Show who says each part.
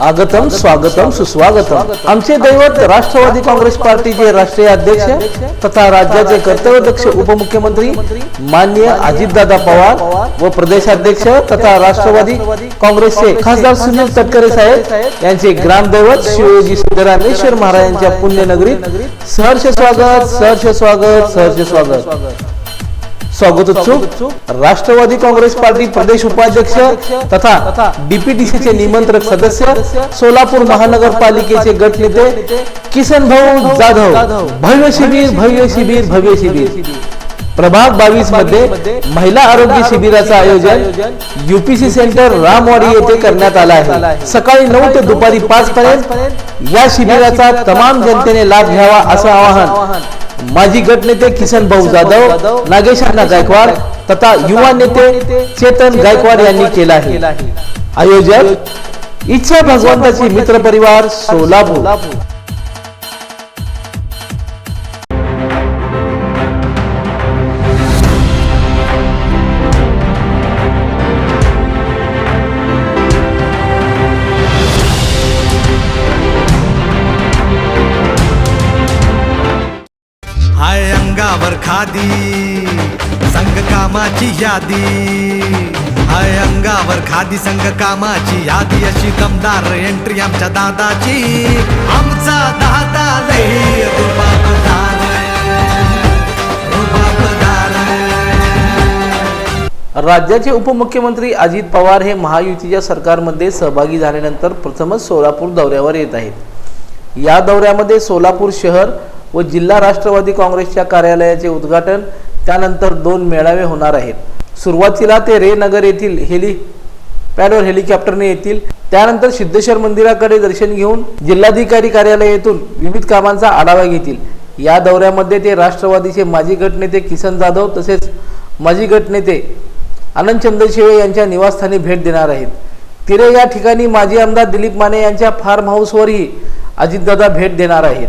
Speaker 1: आगतम स्वागतम सुस्वागतम. आमचे दैवत राष्ट्रवादी काँग्रेस पार्टीचे राष्ट्रीय अध्यक्ष तथा राज्याचे कर्तव्यदक्ष उपमुख्यमंत्री माननीय अजितदादा पवार व प्रदेशाध्यक्ष तथा राष्ट्रवादी काँग्रेसचे खासदार सुनील तटकरे साहेब यांचे ग्रामदैवत शिवयोगी सिद्धरामेश्वर महाराजांच्या पुण्यनगरीत सहर्ष स्वागत सहर्ष स्वागत सहर्ष स्वागत. स्वागतोत्सुक राष्ट्रवादी काँग्रेस पार्टी प्रदेश उपाध्यक्ष तथा डीपीडीसी चे निमंत्रक सदस्य सोलापूर महानगरपालिकेचे गटनेते किसन भाऊ जाधव. भव्य शिबिर भव्य शिबिर भव्य शिबिर. प्रभाग बावीसमध्ये महिला आरोग्य शिबिराचं आयोजन युपीसी सेंटर रामवाडी येथे करण्यात आलं आहे. सकाळी नऊ ते दुपारी पाच पर्यंत या शिबिराचा तमाम जनतेने लाभ घ्यावा असं आवाहन माजी गटनेते किसन भाऊ जाधव नागेश अण्णा गायकवाड तथा युवा नेते चेतन गायकवाड यांनी केलं आहे. आयोजक इच्छा भगवंताची मित्र परिवार सोलापूर.
Speaker 2: अंगावर खादी संघ कामाची यादी. हाय अंगावर खादी संघ कामाची यादी. अशी दमदार एंट्री आमच्या दादाची. आमचा दादा लई रुबाबदार
Speaker 1: राज्याचे उपमुख्यमंत्री अजित पवार हे महायुतीच्या सरकारमध्ये सहभागी झाल्यानंतर प्रथमच सोलापूर दौऱ्यावर येत आहेत. या दौऱ्यामध्ये सोलापूर शहर व जिल्हा राष्ट्रवादी काँग्रेसच्या कार्यालयाचे उद्घाटन त्यानंतर दोन मेळावे होणार आहेत. सुरुवातीला ते रे नगर येथील हेली पॅडवर हेलिकॉप्टरने येतील. त्यानंतर सिद्धेश्वर मंदिराकडे दर्शन घेऊन जिल्हाधिकारी कार्यालय येथून विविध कामांचा आढावा घेतील. या दौऱ्यामध्ये ते राष्ट्रवादीचे माजी गटनेते किसन जाधव तसेच माजी गटनेते आनंद चंद्रशिवे यांच्या निवासस्थानी भेट देणार आहेत. तिरे या ठिकाणी माजी आमदार दिलीप माने यांच्या फार्म हाऊसवरही अजितदादा भेट देणार आहेत.